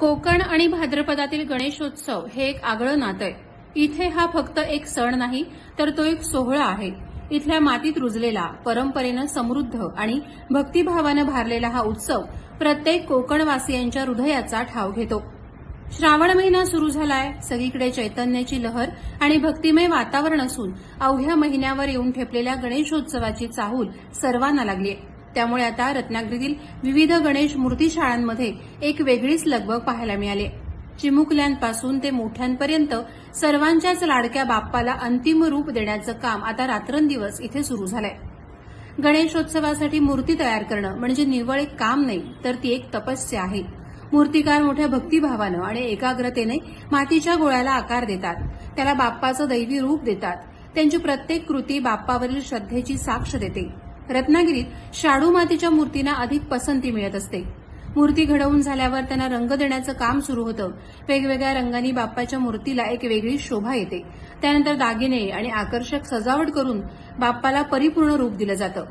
कोकण आणि भाद्रपदातील गणेशोत्सव हे एक आगळं नातं आहे. इथे हा फक्त एक सण नाही तर तो एक सोहळा आहे. इथल्या मातीत रुजलेला परंपरेनं समृद्ध आणि भक्तिभावानं भारलेला हा उत्सव प्रत्येक कोकणवासियांच्या हृदयाचा ठाव घेतो. श्रावण महिना सुरू झालाय सगळीकडे चैतन्याची लहर आणि भक्तिमय वातावरण असून अवघ्या महिन्यावर येऊन ठेपलेल्या गणेशोत्सवाची चाहूल सर्वांना लागली आहे त्यामुळे आता रत्नागिरीतील विविध गणेश मूर्ती शाळांमध्ये एक वेगळीच लगबग पाहायला मिळाली. चिमुकल्यांपासून ते मोठ्यांपर्यंत सर्वांच्याच लाडक्या बाप्पाला अंतिम रूप देण्याचं काम आता रात्रंदिवस इथे सुरू झालंय. गणेशोत्सवासाठी मूर्ती तयार करणं म्हणजे निव्वळ एक काम नाही तर ती एक तपस्या आहे. मूर्तिकार मोठ्या भक्तिभावानं आणि एकाग्रतेने मातीच्या गोळ्याला आकार देतात. त्याला बाप्पाचं दैवी रूप देतात. त्यांची प्रत्येक कृती बाप्पावरील श्रद्धेची साक्ष देते. रत्नागिरीत शाडू मातीच्या मूर्तींना अधिक पसंती मिळत असते. मूर्ती घडवून झाल्यावर त्यांना रंग देण्याचं काम सुरू होतं. वेगवेगळ्या रंगांनी बाप्पाच्या मूर्तीला एक वेगळी शोभा येते. त्यानंतर दागिने आणि आकर्षक सजावट करून बाप्पाला परिपूर्ण रूप दिलं जातं.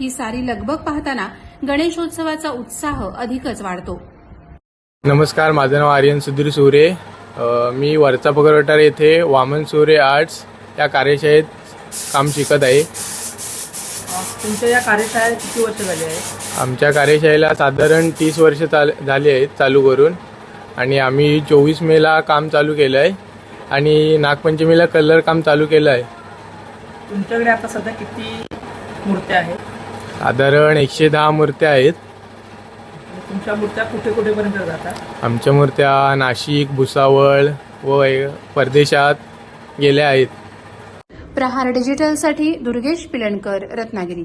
ही सारी लगबग पाहताना गणेशोत्सवाचा उत्साह अधिकच वाढतो. नमस्कार माझं नाव आर्यन सुधीर सुरे. मी वरचा पगरवटार येथे वामन सुरे आर्ट्स या कार्यशाळेत काम शिकत आहे. तुमच्या या कार्यशाळेत किती वर्ष झाली आहे? आमच्या कार्यशाळेला साधारण तीस वर्ष चाल झाली आहेत चालू करून. आणि आम्ही चोवीस मेला काम चालू केलं आहे आणि नागपंचमीला कलर काम चालू केलं आहे तुमच्याकडे आता सध्या किती मूर्त्या आहेत? साधारण एकशे दहा मूर्त्या आहेत. आणि तुमच्या मूर्त्या कुठे कुठेपर्यंत जातात? आमच्या मूर्त्या नाशिक भुसावळ व परदेशात गेल्या आहेत. प्रहार डिजिटलसाठी दुर्गेश पिलणकर रत्नागिरी.